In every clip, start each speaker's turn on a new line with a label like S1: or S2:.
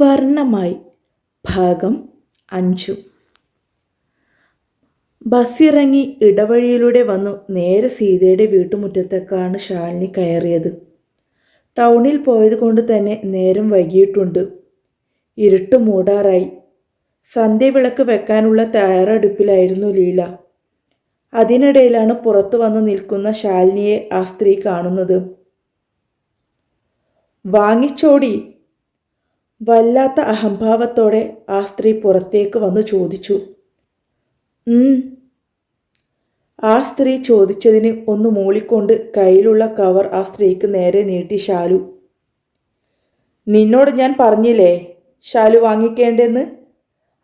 S1: വർണമായി ഭാഗം അഞ്ചു. ബസ്സിറങ്ങി ഇടവഴിയിലൂടെ വന്നു നേരെ സീതയുടെ വീട്ടുമുറ്റത്തേക്കാണ് ശാലിനി കയറിയത്. ടൗണിൽ പോയത് കൊണ്ട് തന്നെ നേരം വൈകിയിട്ടുണ്ട്. ഇരുട്ട് മൂടാറായി. സന്ധ്യ വിളക്ക് വെക്കാനുള്ള തയ്യാറെടുപ്പിലായിരുന്നു ലീല. അതിനിടയിലാണ് പുറത്തു വന്നു നിൽക്കുന്ന ശാലിനിയെ ആ സ്ത്രീ കാണുന്നത്. വാങ്ങിച്ചോടി വല്ലാത്ത അഹംഭാവത്തോടെ ആ സ്ത്രീ പുറത്തേക്ക് വന്നു ചോദിച്ചു. ആ സ്ത്രീ ചോദിച്ചതിന് ഒന്ന് മൂളിക്കൊണ്ട് കയ്യിലുള്ള കവർ ആ സ്ത്രീക്ക് നേരെ നീട്ടി ശാലു നിന്നോട് ഞാൻ പറഞ്ഞില്ലേ ശാലു വാങ്ങിക്കേണ്ടെന്ന്?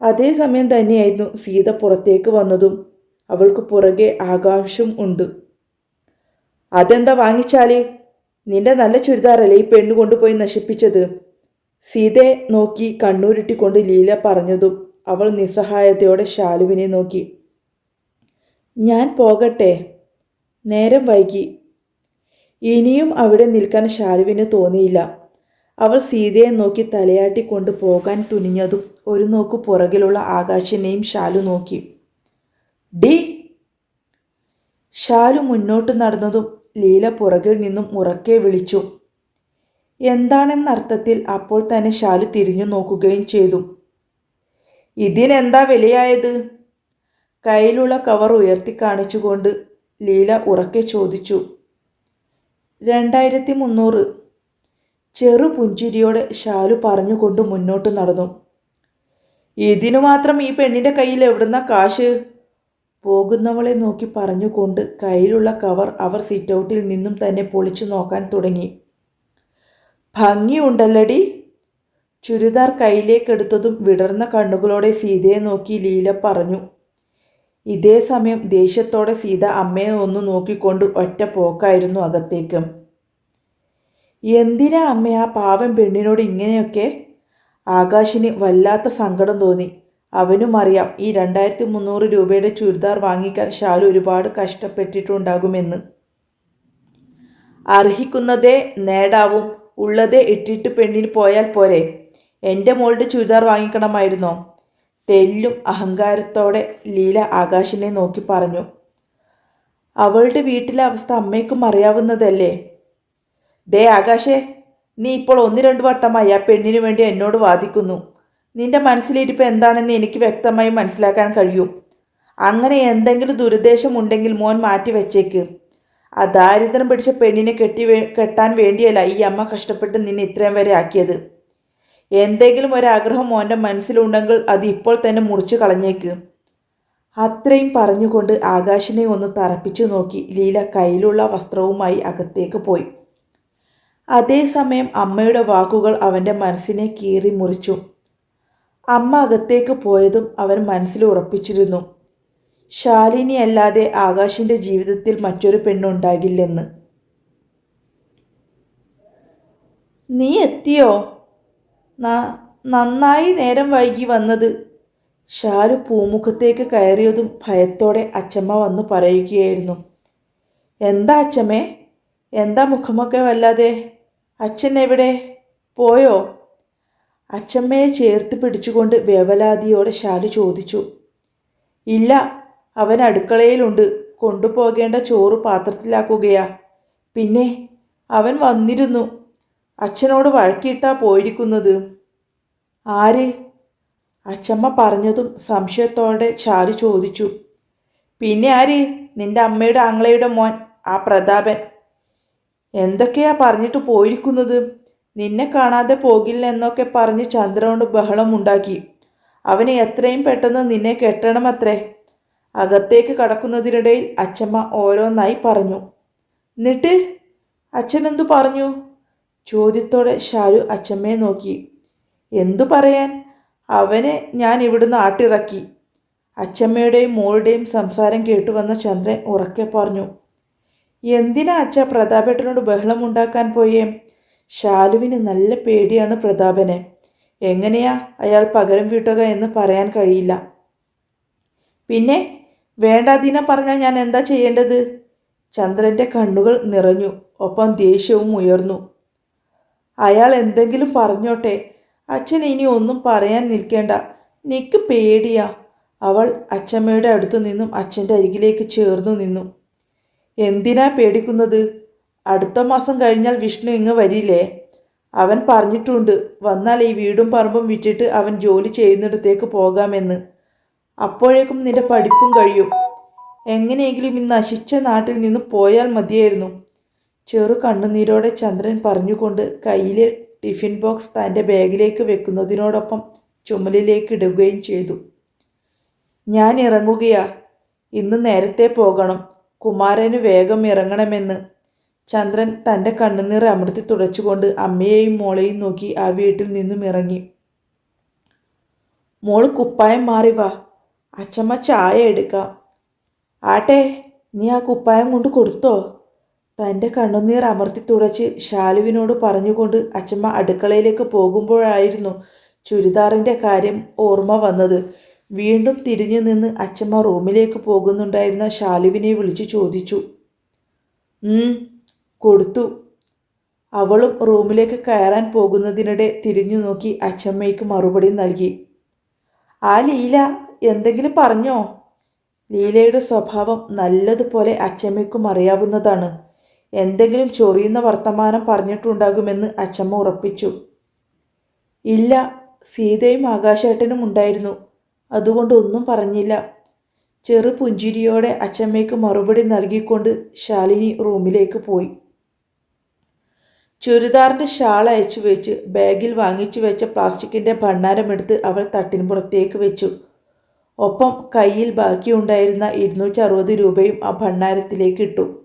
S1: അതേസമയം തന്നെയായിരുന്നു സീത പുറത്തേക്ക് വന്നതും അവൾക്ക് പുറകെ ആകാംക്ഷയും ഉണ്ട്. അതെന്താ വാങ്ങിച്ചാലേ? നിന്റെ നല്ല ചുരിദാറല്ലേ ഈ പെണ്ണ് കൊണ്ടുപോയി നശിപ്പിച്ചത്? സീതയെ നോക്കി കണ്ണൂരിട്ടിക്കൊണ്ട് ലീല പറഞ്ഞതും അവൾ നിസ്സഹായതയോടെ ശാലുവിനെ നോക്കി. ഞാൻ പോകട്ടെ. നേരം വൈകി. ഇനിയും അവിടെ നിൽക്കാൻ ശാലുവിന് തോന്നിയില്ല. അവൾ സീതയെ നോക്കി തലയാട്ടിക്കൊണ്ട് പോകാൻ തുനിഞ്ഞതും ഒരു നോക്ക് പുറകിലുള്ള ആകാശിനെയും ശാലു നോക്കി. ഡി. ശാലു മുന്നോട്ട് നടന്നതും ലീല പുറകിൽ നിന്നും ഉറക്കെ വിളിച്ചു. എന്താണെന്നർത്ഥത്തിൽ അപ്പോൾ തന്നെ ശാലു തിരിഞ്ഞു നോക്കുകയും ചെയ്തു. ഇതിനെന്താ വിലയായത്? കയ്യിലുള്ള കവർ ഉയർത്തി കാണിച്ചുകൊണ്ട് ലീല ഉറക്കെ ചോദിച്ചു. രണ്ടായിരത്തി മുന്നൂറ് ചെറു പുഞ്ചിരിയോടെ ശാലു പറഞ്ഞുകൊണ്ട് മുന്നോട്ട് നടന്നു. ഇതിനു മാത്രം ഈ പെണ്ണിന്റെ കയ്യിൽ എവിടുന്ന കാശ്? പോകുന്നവളെ നോക്കി പറഞ്ഞുകൊണ്ട് കയ്യിലുള്ള കവർ അവർ സിറ്റൗട്ടിൽ നിന്നും തന്നെ പൊളിച്ചു നോക്കാൻ തുടങ്ങി. ഭംഗിയുണ്ടല്ലടി ചുരിദാർ കയ്യിലേക്കെടുത്തതും വിടർന്ന കണ്ണുകളോടെ സീതയെ നോക്കി ലീല പറഞ്ഞു. ഇതേ സമയം ദേഷ്യത്തോടെ സീത അമ്മയെ ഒന്ന് നോക്കിക്കൊണ്ട് ഒറ്റ പോക്കായിരുന്നു അകത്തേക്ക്. എന്തിനാ അമ്മ ആ പാവം പെണ്ണിനോട് ഇങ്ങനെയൊക്കെ? ആകാശിന് വല്ലാത്ത സങ്കടം തോന്നി. അവനും അറിയാം ഈ രണ്ടായിരത്തി മുന്നൂറ് രൂപയുടെ ചുരിദാർ വാങ്ങിക്കാൻ ഷാലു ഒരുപാട് കഷ്ടപ്പെട്ടിട്ടുണ്ടാകുമെന്ന്. അർഹിക്കുന്നതേ നേടാവും. ഉള്ളതേ ഇട്ടിട്ട് പെണ്ണിന് പോയാൽ പോരെ. എന്റെ മോളുടെ ചുരിദാർ വാങ്ങിക്കണമായിരുന്നോ? തെല്ലും അഹങ്കാരത്തോടെ ലീല ആകാശിനെ നോക്കി പറഞ്ഞു. അവളുടെ വീട്ടിലെ അവസ്ഥ അമ്മയ്ക്കും അറിയാവുന്നതല്ലേ? ദേ ആകാശേ നീ ഇപ്പോൾ ഒന്ന് രണ്ട് വട്ടമായി ആ പെണ്ണിനു വേണ്ടി എന്നോട് വാദിക്കുന്നു. നിന്റെ മനസ്സിലിരിപ്പ് എന്താണെന്ന് എനിക്ക് വ്യക്തമായി മനസ്സിലാക്കാൻ കഴിയും. അങ്ങനെ എന്തെങ്കിലും ദുരുദ്ദേശമുണ്ടെങ്കിൽ മോൻ മാറ്റി വെച്ചേക്ക്. ആ ദാരിദ്ര്യം പിടിച്ച പെണ്ണിനെ കെട്ടി കെട്ടാൻ വേണ്ടിയല്ല ഈ അമ്മ കഷ്ടപ്പെട്ട് നിന്നെ ഇത്രയും വരെ ആക്കിയത്. എന്തെങ്കിലും ഒരാഗ്രഹം മോന്റെ മനസ്സിലുണ്ടെങ്കിൽ അത് ഇപ്പോൾ തന്നെ മുറിച്ച് കളഞ്ഞേക്ക്. അത്രയും പറഞ്ഞുകൊണ്ട് ആകാശിനെ ഒന്ന് തറപ്പിച്ചു നോക്കി ലീല കയ്യിലുള്ള വസ്ത്രവുമായി അകത്തേക്ക് പോയി. അതേസമയം അമ്മയുടെ വാക്കുകൾ അവന്റെ മനസ്സിനെ കീറി മുറിച്ചു. അമ്മ അകത്തേക്ക് പോയതും അവൻ മനസ്സിൽ ഉറപ്പിച്ചിരുന്നു. ശാലിനി അല്ലാതെ ആകാശിന്റെ ജീവിതത്തിൽ മറ്റൊരു പെണ്ണുണ്ടാകില്ലെന്ന്. നീ എത്തിയോ? നന്നായി നേരം വൈകി വന്നത്. ഷാലു പൂമുഖത്തേക്ക് കയറിയതും ഭയത്തോടെ അച്ചമ്മ വന്നു പറയുകയായിരുന്നു. എന്താ അച്ചമ്മേ? എന്താ മുഖമൊക്കെ വല്ലാതെ? അച്ഛൻ എവിടെ? പോയോ? അച്ചമ്മയെ ചേർത്ത് പിടിച്ചുകൊണ്ട് വേവലാതിയോടെ ഷാലു ചോദിച്ചു. ഇല്ല അവൻ അടുക്കളയിലുണ്ട്. കൊണ്ടുപോകേണ്ട ചോറ് പാത്രത്തിലാക്കുകയാ. പിന്നെ അവൻ വന്നിരുന്നു. അച്ഛനോട് വഴക്കിയിട്ടാ പോയിരിക്കുന്നത്. ആര്? അച്ഛമ്മ പറഞ്ഞതും സംശയത്തോടെ ചാരു ചോദിച്ചു. പിന്നെ ആര്? നിന്റെ അമ്മയുടെ ആങ്ങളയുടെ മോൻ ആ പ്രതാപൻ. എന്തൊക്കെയാ പറഞ്ഞിട്ട് പോയിരിക്കുന്നത്? നിന്നെ കാണാതെ പോകില്ല എന്നൊക്കെ പറഞ്ഞ് ചന്ദ്രനോട് ബഹളമുണ്ടാക്കി. അവനെ എത്രയും പെട്ടെന്ന് നിന്നെ കെട്ടണമത്രേ. അകത്തേക്ക് കടക്കുന്നതിനിടയിൽ അച്ഛമ്മ ഓരോന്നായി പറഞ്ഞു. എന്നിട്ട് അച്ഛൻ എന്തു പറഞ്ഞു? ചോദ്യത്തോടെ ഷാരു അച്ഛമ്മയെ നോക്കി. എന്തു പറയാൻ? അവനെ ഞാൻ ഇവിടുന്ന് ആട്ടിറക്കി. അച്ഛമ്മയുടെയും മോളുടെയും സംസാരം കേട്ടുവന്ന ചന്ദ്രൻ ഉറക്കെ പറഞ്ഞു. എന്തിനാ അച്ഛ പ്രതാപേട്ടനോട് ബഹളം ഉണ്ടാക്കാൻ പോയേ? ഷാലുവിന് നല്ല പേടിയാണ് പ്രതാപനെ. എങ്ങനെയാ അയാൾ പകരം വീട്ടുക എന്ന് പറയാൻ കഴിയില്ല. പിന്നെ വേണ്ടാതീനം പറഞ്ഞാൽ ഞാൻ എന്താ ചെയ്യേണ്ടത്? ചന്ദ്രന്റെ കണ്ണുകൾ നിറഞ്ഞു ഒപ്പം ദേഷ്യവും ഉയർന്നു. അയാൾ എന്തെങ്കിലും പറഞ്ഞോട്ടെ? അച്ഛൻ ഇനി ഒന്നും പറയാൻ നിൽക്കേണ്ട. നിക്ക് പേടിയാ. അവൾ അച്ഛമ്മയുടെ അടുത്തു നിന്നും അച്ഛന്റെ അരികിലേക്ക് ചേർന്നു നിന്നു. എന്തിനാ പേടിക്കുന്നത്? അടുത്ത മാസം കഴിഞ്ഞാൽ വിഷ്ണു ഇങ്ങ് വരില്ലേ? അവൻ പറഞ്ഞിട്ടുണ്ട് വന്നാൽ ഈ വീടും പറമ്പും വിറ്റിട്ട് അവൻ ജോലി ചെയ്യുന്നിടത്തേക്ക് പോകാമെന്ന്. അപ്പോഴേക്കും നിന്റെ പഠിപ്പും കഴിയും. എങ്ങനെയെങ്കിലും ഇന്ന് നശിച്ച നാട്ടിൽ നിന്ന് പോയാൽ മതിയായിരുന്നു. ചെറു കണ്ണുനീരോടെ ചന്ദ്രൻ പറഞ്ഞുകൊണ്ട് കയ്യിലെ ടിഫിൻ ബോക്സ് തന്റെ ബാഗിലേക്ക് വെക്കുന്നതിനോടൊപ്പം ചുമലിലേക്ക് ഇടുകയും ചെയ്തു. ഞാൻ ഇറങ്ങുകയാ. ഇന്ന് നേരത്തെ പോകണം. കുമാരന് വേഗം ഇറങ്ങണമെന്ന്. ചന്ദ്രൻ തന്റെ കണ്ണുനീർ അമർത്തി തുടച്ചുകൊണ്ട് അമ്മയെയും മോളെയും നോക്കി ആ വീട്ടിൽ നിന്നും ഇറങ്ങി. മോൾ കുപ്പായം മാറി വാ. അച്ചമ്മ ചായ എടുക്കാം. ആട്ടെ നീ ആ കുപ്പായം കൊണ്ട് കൊടുത്തോ? തന്റെ കണ്ണുനീർ അമർത്തി തുടച്ച് ശാലുവിനോട് പറഞ്ഞുകൊണ്ട് അച്ഛമ്മ അടുക്കളയിലേക്ക് പോകുമ്പോഴായിരുന്നു ചുരിദാറിന്റെ കാര്യം ഓർമ്മ വന്നത്. വീണ്ടും തിരിഞ്ഞു നിന്ന് അച്ഛമ്മ റൂമിലേക്ക് പോകുന്നുണ്ടായിരുന്ന ശാലുവിനെ വിളിച്ചു ചോദിച്ചു. "ഉം, കൊടുത്തു. അവളും റൂമിലേക്ക് കയറാൻ പോകുന്നതിനിടെ തിരിഞ്ഞു നോക്കി അച്ഛമ്മയ്ക്ക് മറുപടി നൽകി. ആ ലീല എന്തെങ്കിലും പറഞ്ഞോ? ലീലയുടെ സ്വഭാവം നല്ലതുപോലെ അച്ചമ്മയ്ക്കും അറിയാവുന്നതാണ്. എന്തെങ്കിലും ചൊറിയുന്ന വർത്തമാനം പറഞ്ഞിട്ടുണ്ടാകുമെന്ന് അച്ചമ്മ ഉറപ്പിച്ചു. ഇല്ല സീതയും ആകാശേട്ടനും ഉണ്ടായിരുന്നു. അതുകൊണ്ട് ഒന്നും പറഞ്ഞില്ല. ചെറു പുഞ്ചിരിയോടെ അച്ചമ്മയ്ക്ക് മറുപടി നൽകിക്കൊണ്ട് ശാലിനി റൂമിലേക്ക് പോയി. ചുരിദാറിന്റെ ഷാൾ അയച്ചു വെച്ച് ബാഗിൽ വാങ്ങിച്ചു വെച്ച പ്ലാസ്റ്റിക്കിന്റെ ഭണ്ണാരമെടുത്ത് അവൾ തട്ടിന് പുറത്തേക്ക് വെച്ചു. ഒപ്പം കയ്യിൽ ബാക്കിയുണ്ടായിരുന്ന ഇരുന്നൂറ്റി അറുപത് രൂപയും ആ ഭണ്ണാരത്തിലേക്ക് ഇട്ടു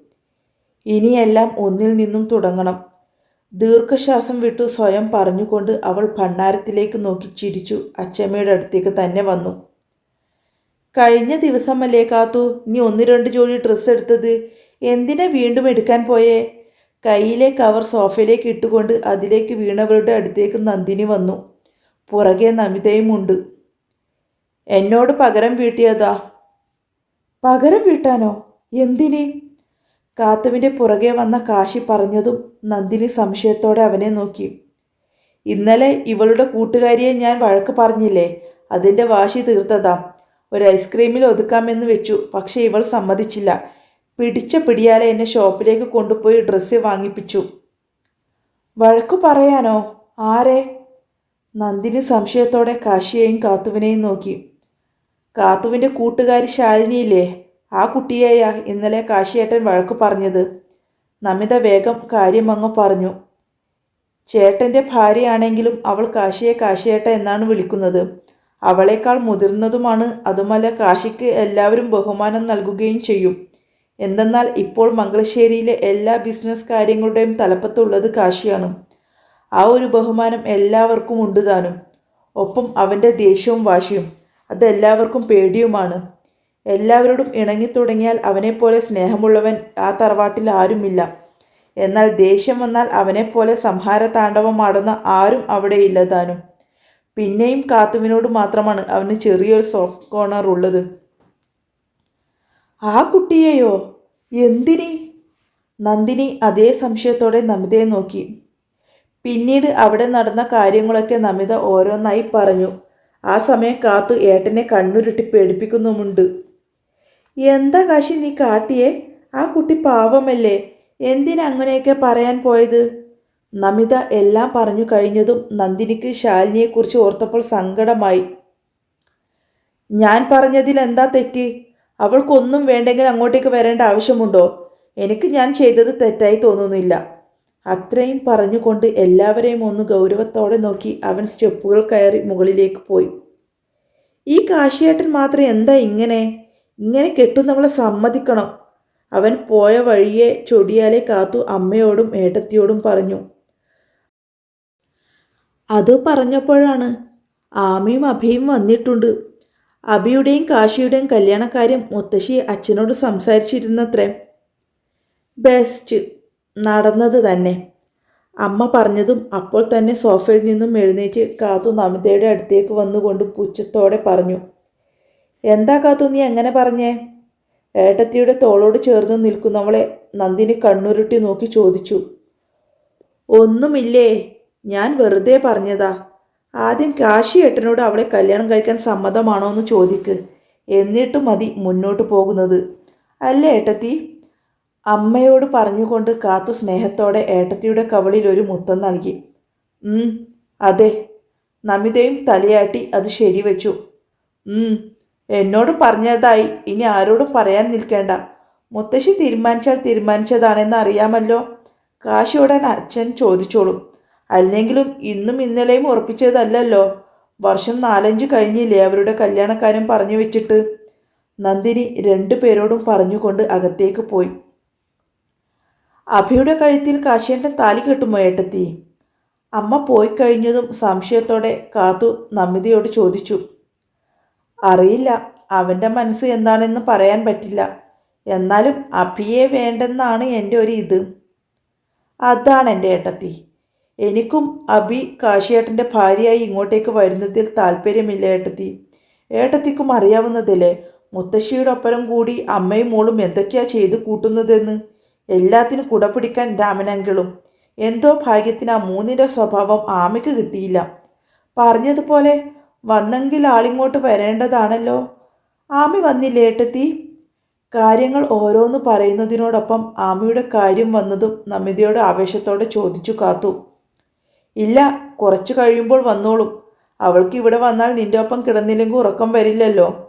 S1: ഇനിയെല്ലാം ഒന്നിൽ നിന്നും തുടങ്ങണം. ദീർഘശ്വാസം വിട്ടു സ്വയം പറഞ്ഞുകൊണ്ട് അവൾ ഭണ്ണാരത്തിലേക്ക് നോക്കി ചിരിച്ചു അച്ചമ്മയുടെ അടുത്തേക്ക് തന്നെ വന്നു. കഴിഞ്ഞ ദിവസമല്ലേ കാത്തു? നീ ഒന്ന് രണ്ട് ജോഡി ഡ്രസ്സ് എടുത്തത്. എന്തിനാ വീണ്ടും എടുക്കാൻ പോയേ? കയ്യിലെ കവർ സോഫയിലേക്ക് ഇട്ടുകൊണ്ട് അതിലേക്ക് വീണവളുടെ അടുത്തേക്ക് നന്ദിനി വന്നു. പുറകെ നമിതയുമുണ്ട് എന്നോട് പകരം വീട്ടിയതാ. പകരം വീട്ടാനോ? എന്തിന്? കാത്തുവിന്റെ പുറകെ വന്ന കാശി പറഞ്ഞതും നന്ദിനി സംശയത്തോടെ അവനെ നോക്കി. ഇന്നലെ ഇവളുടെ കൂട്ടുകാരിയെ ഞാൻ വഴക്ക് പറഞ്ഞില്ലേ? അതിന്റെ വാശി തീർത്തതാ. ഒരു ഐസ്ക്രീമിൽ ഒതുക്കാമെന്ന് വെച്ചു പക്ഷേ ഇവൾ സമ്മതിച്ചില്ല. പിടിച്ച പിടിയാലെ എന്നെ ഷോപ്പിലേക്ക് കൊണ്ടുപോയി ഡ്രസ്സ് വാങ്ങിപ്പിച്ചു. വഴക്കു പറയാനോ? ആരെ? നന്ദിനി സംശയത്തോടെ കാശിയെയും കാത്തുവിനെയും നോക്കി. കാത്തുവിന്റെ കൂട്ടുകാരി ശാലിനിയില്ലേ? ആ കുട്ടിയെയാ ഇന്നലെ കാശിയേട്ടൻ വഴക്കു പറഞ്ഞത്. നമിത വേഗം കാര്യമങ്ങ് പറഞ്ഞു. ചേട്ടന്റെ ഭാര്യയാണെങ്കിലും അവൾ കാശിയെ കാശിയേട്ട എന്നാണ് വിളിക്കുന്നത്. അവളേക്കാൾ മുതിർന്നതുമാണ് അതുമല്ല കാശിക്ക് എല്ലാവരും ബഹുമാനം നൽകുകയും ചെയ്യും. എന്തെന്നാൽ ഇപ്പോൾ മംഗളശ്ശേരിയിലെ എല്ലാ ബിസിനസ് കാര്യങ്ങളുടെയും തലപ്പത്തുള്ളത് കാശിയാണ്. ആ ഒരു ബഹുമാനം എല്ലാവർക്കും ഉണ്ട് താനും. ഒപ്പം അവന്റെ ദേഷ്യവും വാശിയും. അതെല്ലാവർക്കും പേടിയുമാണ്. എല്ലാവരോടും ഇണങ്ങിത്തുടങ്ങിയാൽ അവനെപ്പോലെ സ്നേഹമുള്ളവൻ ആ തറവാട്ടിൽ ആരുമില്ല. എന്നാൽ ദേഷ്യം വന്നാൽ അവനെപ്പോലെ സംഹാര താണ്ഡവമാടുന്ന ആരും അവിടെ ഇല്ലതാനും പിന്നെയും കാത്തുവിനോട് മാത്രമാണ് അവന് ചെറിയൊരു സോഫ്റ്റ് കോർണർ ഉള്ളത്. ആ കുട്ടിയെയോ? എന്തിനി? നന്ദിനി അതേ സംശയത്തോടെ നമിതയെ നോക്കി. പിന്നീട് അവിടെ നടന്ന കാര്യങ്ങളൊക്കെ നമിത ഓരോന്നായി പറഞ്ഞു. ആ സമയം കാത്തു ഏട്ടനെ കണ്ണുരുട്ടി പേടിപ്പിക്കുന്നുമുണ്ട്. എന്താ കാശി നീ കാട്ടിയെ? ആ കുട്ടി പാവമല്ലേ? എന്തിനാ അങ്ങനെയൊക്കെ പറയാൻ പോയത്? നമിത എല്ലാം പറഞ്ഞു കഴിഞ്ഞതും നന്ദിനിക്ക് ശാലിനിയെക്കുറിച്ച് ഓർത്തപ്പോൾ സങ്കടമായി. ഞാൻ പറഞ്ഞതിൽ എന്താ തെറ്റി? അവൾക്കൊന്നും വേണ്ടെങ്കിൽ അങ്ങോട്ടേക്ക് വരേണ്ട ആവശ്യമുണ്ടോ? എനിക്ക് ഞാൻ ചെയ്തത് തെറ്റായി തോന്നുന്നില്ല. അത്രയും പറഞ്ഞുകൊണ്ട് എല്ലാവരെയും ഒന്ന് ഗൗരവത്തോടെ നോക്കി അവൻ സ്റ്റെപ്പുകൾ കയറി മുകളിലേക്ക് പോയി. ഈ കാശിയേട്ടൻ മാത്രം എന്താ ഇങ്ങനെ? ഇങ്ങനെ കെട്ടും നമ്മളെ സമ്മതിക്കണം. അവൻ പോയ വഴിയെ ചൊടിയാലെ കാത്തു അമ്മയോടും ഏട്ടത്തിയോടും പറഞ്ഞു. അത് പറഞ്ഞപ്പോഴാണ് ആമയും അഭിയും വന്നിട്ടുണ്ട്. അഭിയുടെയും കാശിയുടെയും കല്യാണക്കാര്യം മുത്തശ്ശി അച്ഛനോട് സംസാരിച്ചിരുന്നത്രേ. ബെസ്റ്റ് നടന്നത് തന്നെ. അമ്മ പറഞ്ഞതും അപ്പോൾ തന്നെ സോഫയിൽ നിന്നും എഴുന്നേറ്റ് കാത്തു നമിതയുടെ അടുത്തേക്ക് വന്നുകൊണ്ട് പുച്ഛത്തോടെ പറഞ്ഞു എന്താ കാത്തു നീ എങ്ങനെ പറഞ്ഞേ? ഏട്ടത്തിയുടെ തോളോട് ചേർന്ന് നിൽക്കുന്നവളെ നന്ദിനി കണ്ണുരുട്ടി നോക്കി ചോദിച്ചു ഒന്നുമില്ലേ ഞാൻ വെറുതെ പറഞ്ഞതാ. ആദ്യം കാശി ഏട്ടനോട് അവളെ കല്യാണം കഴിക്കാൻ സമ്മതമാണോ എന്ന് ചോദിക്ക്. എന്നിട്ട് മതി മുന്നോട്ട് പോകുന്നത്. അല്ലേ ഏട്ടത്തി? അമ്മയോട് പറഞ്ഞുകൊണ്ട് കാത്തു സ്നേഹത്തോടെ ഏട്ടത്തിയുടെ കവളിൽ ഒരു മുത്തം നൽകി. അതെ. നമിതയും തലയാട്ടി അത് ശരിവെച്ചു. എന്നോട് പറഞ്ഞതായി. ഇനി ആരോടും പറയാൻ നിൽക്കേണ്ട. മുത്തശ്ശി തീരുമാനിച്ചാൽ തീരുമാനിച്ചതാണെന്ന് അറിയാമല്ലോ. കാശിയോടൻ അച്ഛൻ ചോദിച്ചോളും. അല്ലെങ്കിലും ഇന്നും ഇന്നലെയും ഉറപ്പിച്ചതല്ലല്ലോ. വർഷം നാലഞ്ച് കഴിഞ്ഞില്ലേ അവരുടെ കല്യാണക്കാരൻ പറഞ്ഞു വെച്ചിട്ട്? നന്ദിനി രണ്ടു പേരോടും പറഞ്ഞുകൊണ്ട് അകത്തേക്ക് പോയി. അഭിയുടെ കഴുത്തിൽ കാശിയേട്ടൻ താലി കെട്ടുമോ ഏട്ടത്തി? അമ്മ പോയി കഴിഞ്ഞതും സംശയത്തോടെ കാത്തു നമിതയോട് ചോദിച്ചു. അറിയില്ല അവന്റെ മനസ്സ് എന്താണെന്ന് പറയാൻ പറ്റില്ല. എന്നാലും അഭിയെ വേണ്ടെന്നാണ് എന്റെ ഒരു ഇത്. അതാണ് എന്റെ ഏട്ടത്തി. എനിക്കും അഭി കാശിയേട്ടന്റെ ഭാര്യയായി ഇങ്ങോട്ടേക്ക് വരുന്നതിൽ താല്പര്യമില്ല ഏട്ടത്തി. ഏട്ടത്തിക്കും അറിയാവുന്നതല്ലേ മുത്തശ്ശിയുടെ ഒപ്പരം കൂടി അമ്മയും മോളും എന്തൊക്കെയാ ചെയ്തു കൂട്ടുന്നതെന്ന്? എല്ലാത്തിനും കുട പിടിക്കാൻ രാമനങ്കിളും. എന്തോ ഭാഗ്യത്തിന് ആ മൂന്നിന്റെ സ്വഭാവം ആമയ്ക്ക് കിട്ടിയില്ല. പറഞ്ഞതുപോലെ വന്നെങ്കിൽ ആളിങ്ങോട്ട് വരേണ്ടതാണല്ലോ. ആമി വന്നില്ലേ ഏട്ടത്തി? കാര്യങ്ങൾ ഓരോന്ന് പറയുന്നതിനോടൊപ്പം ആമയുടെ കാര്യം വന്നതും നമിതയോട് ആവേശത്തോടെ ചോദിച്ചു കാത്തു. ഇല്ല കുറച്ച് കഴിയുമ്പോൾ വന്നോളും. അവൾക്ക് ഇവിടെ വന്നാൽ നിന്റെ ഒപ്പം കിടന്നില്ലെങ്കിൽ ഉറക്കം വരില്ലല്ലോ.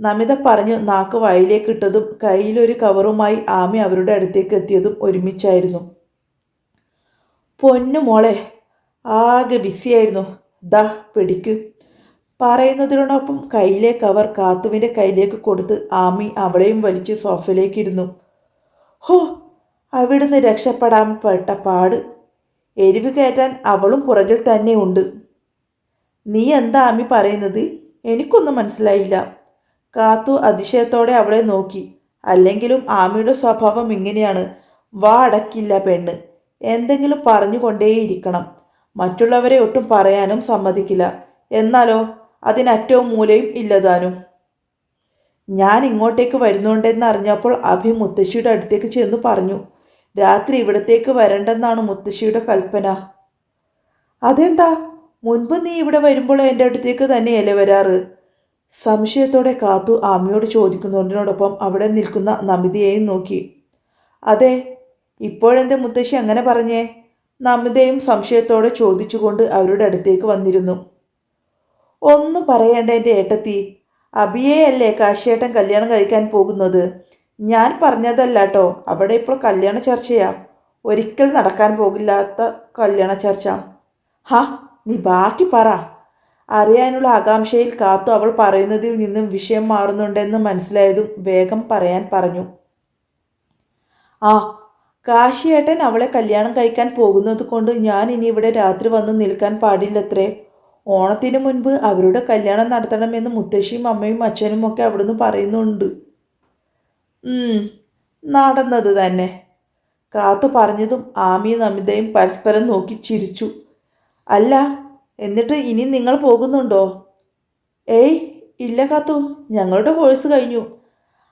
S1: നമിത പറഞ്ഞു നാക്ക് വായിലേക്ക് ഇട്ടതും കയ്യിലൊരു കവറുമായി ആമി അവരുടെ അടുത്തേക്ക് എത്തിയതും ഒരുമിച്ചായിരുന്നു. പൊന്നു മോളെ ആകെ ബിസിയായിരുന്നു. ദാ പിടിക്ക്. പറയുന്നതിനോടൊപ്പം കയ്യിലെ കവർ കാത്തുവിന്റെ കയ്യിലേക്ക് കൊടുത്ത് ആമി അവളെയും വലിച്ച് സോഫയിലേക്കിരുന്നു. ഹോ അവിടുന്ന് രക്ഷപ്പെടാൻ പെട്ട പാട്. എരിവ് കയറ്റാൻ അവളും പുറകിൽ തന്നെ ഉണ്ട്. നീ എന്താ ആമി പറയുന്നത്? എനിക്കൊന്നും മനസ്സിലായില്ല. കാത്തു അതിശയത്തോടെ അവളെ നോക്കി. അല്ലെങ്കിലും ആമയുടെ സ്വഭാവം ഇങ്ങനെയാണ്. വാ അടക്കില്ല പെണ്ണ്. എന്തെങ്കിലും പറഞ്ഞുകൊണ്ടേയിരിക്കണം. മറ്റുള്ളവരെ ഒട്ടും പറയാനും സമ്മതിക്കില്ല. എന്നാലോ? അതിനറ്റവും മൂലയും ഇല്ലതാനും. ഞാൻ ഇങ്ങോട്ടേക്ക് വരുന്നുണ്ടെന്ന് അറിഞ്ഞപ്പോൾ അഭി മുത്തശ്ശിയുടെ അടുത്തേക്ക് ചെന്ന് പറഞ്ഞു രാത്രി ഇവിടത്തേക്ക് വരണ്ടെന്നാണ് മുത്തശ്ശിയുടെ കൽപ്പന. അതെന്താ? മുൻപ് നീ ഇവിടെ വരുമ്പോൾ എന്റെ അടുത്തേക്ക് തന്നെയല്ലേ വരാറ്? സംശയത്തോടെ കാത്തു ആമയോട് ചോദിക്കുന്നതിനോടൊപ്പം അവിടെ നിൽക്കുന്ന നമിതയെയും നോക്കി. അതെ ഇപ്പോഴെന്റെ മുത്തശ്ശി അങ്ങനെ പറഞ്ഞേ? നമിതയും സംശയത്തോടെ ചോദിച്ചുകൊണ്ട് അവരുടെ അടുത്തേക്ക് വന്നിരുന്നു. ഒന്നും പറയേണ്ട എന്റെ ഏട്ടത്തി. അഭിയെയല്ലേ കാശിയേട്ടൻ കല്യാണം കഴിക്കാൻ പോകുന്നത്? ഞാൻ പറഞ്ഞതല്ല കേട്ടോ അവിടെ ഇപ്പോൾ കല്യാണ ചർച്ചയാ. ഒരിക്കൽ നടക്കാൻ പോകില്ലാത്ത കല്യാണ ചർച്ച. ഹാ നീ ബാക്കി പറ. അറിയാനുള്ള ആകാംക്ഷയിൽ കാത്തു അവൾ പറയുന്നതിൽ നിന്നും വിഷയം മാറുന്നുണ്ടെന്ന് മനസ്സിലായതും വേഗം പറയാൻ പറഞ്ഞു. ആ കാശിയേട്ടൻ അവളെ കല്യാണം കഴിക്കാൻ പോകുന്നത് കൊണ്ട് ഞാൻ ഇനി ഇവിടെ രാത്രി വന്ന് നിൽക്കാൻ പാടില്ലത്രേ. ഓണത്തിന് മുൻപ് അവരുടെ കല്യാണം നടത്തണമെന്ന് മുത്തശ്ശിയും അമ്മയും അച്ഛനും ഒക്കെ അവിടുന്ന് പറയുന്നുണ്ട്. നടന്നത് തന്നെ. കാത്തു പറഞ്ഞതും ആമിയും നമിതയും പരസ്പരം നോക്കി ചിരിച്ചു. അല്ല എന്നിട്ട് ഇനി നിങ്ങൾ പോകുന്നുണ്ടോ? ഏയ് ഇല്ല കാത്തു. ഞങ്ങളുടെ കോഴ്സ് കഴിഞ്ഞു.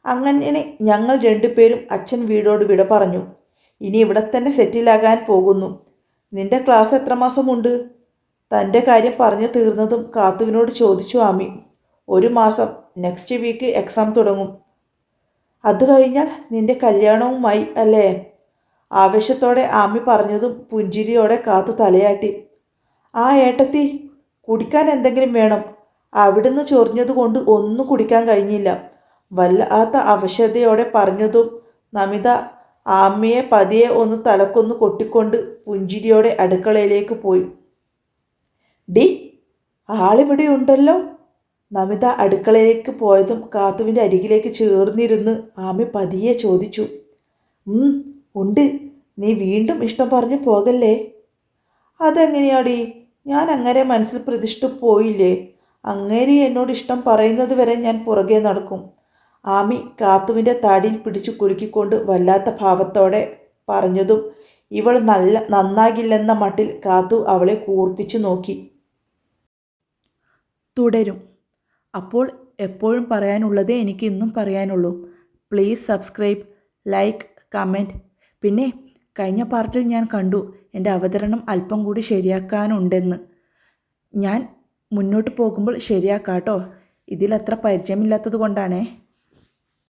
S1: അങ്ങനെ ഞങ്ങൾ രണ്ടുപേരും അച്ഛൻ വീടോട് വിട പറഞ്ഞു. ഇനി ഇവിടെ തന്നെ സെറ്റിലാകാൻ പോകുന്നു. നിന്റെ ക്ലാസ് എത്ര മാസമുണ്ട്? തന്റെ കാര്യം പറഞ്ഞു തീർന്നതും കാത്തുവിനോട് ചോദിച്ചു ആമി. ഒരു മാസം. നെക്സ്റ്റ് വീക്ക് എക്സാം തുടങ്ങും. അത് കഴിഞ്ഞാൽ നിന്റെ കല്യാണവുമായി അല്ലേ? ആവേശത്തോടെ ആമി പറഞ്ഞതും പുഞ്ചിരിയോടെ കാത്തു തലയാട്ടി. ആ ഏട്ടത്തി കുടിക്കാൻ എന്തെങ്കിലും വേണം. അവിടുന്ന് ചൊറിഞ്ഞതുകൊണ്ട് ഒന്നും കുടിക്കാൻ കഴിഞ്ഞില്ല. വല്ലാത്ത അവശതയോടെ പറഞ്ഞതും നമിത ആമ്മയെ പതിയെ ഒന്ന് തലക്കൊന്ന് കൊട്ടിക്കൊണ്ട് പുഞ്ചിരിയോടെ അടുക്കളയിലേക്ക് പോയി. ഡി ആളിവിടെ ഉണ്ടല്ലോ. നമിത അടുക്കളയിലേക്ക് പോയതും കാത്തുവിന്റെ അരികിലേക്ക് ചേർന്നിരുന്ന് ആമി പതിയെ ചോദിച്ചു. ഉണ്ട്. നീ വീണ്ടും ഇഷ്ടം പറഞ്ഞു പോകല്ലേ? അതെങ്ങനെയാടി ഞാൻ അങ്ങനെ മനസ്സിൽ പ്രതിഷ്ഠ പോയില്ലേ? അങ്ങേരി എന്നോട് ഇഷ്ടം പറയുന്നത് വരെ ഞാൻ പുറകെ നടക്കും. ആമി കാത്തുവിന്റെ താടിയിൽ പിടിച്ചു കുലുക്കിക്കൊണ്ട് വല്ലാത്ത ഭാവത്തോടെ പറഞ്ഞതും ഇവൾ നല്ല നന്നാകില്ലെന്ന മട്ടിൽ കാത്തു അവളെ കൂർപ്പിച്ചു നോക്കി. തുടരും. അപ്പോൾ എപ്പോഴും പറയാനുള്ളതേ എനിക്ക് ഇന്നും പറയാനുള്ളൂ. Please subscribe like comment. പിന്നെ കഴിഞ്ഞ പാർട്ടിൽ ഞാൻ കണ്ടു. എന്റെ അവതരണം അല്പം കൂടി ശരിയാക്കാനുണ്ടെന്ന്. ഞാൻ മുന്നോട്ട് പോകുമ്പോൾ ശരിയാക്കാട്ടോ. ഇതിലത്ര പരിചയമില്ലാത്തത് കൊണ്ടാണേ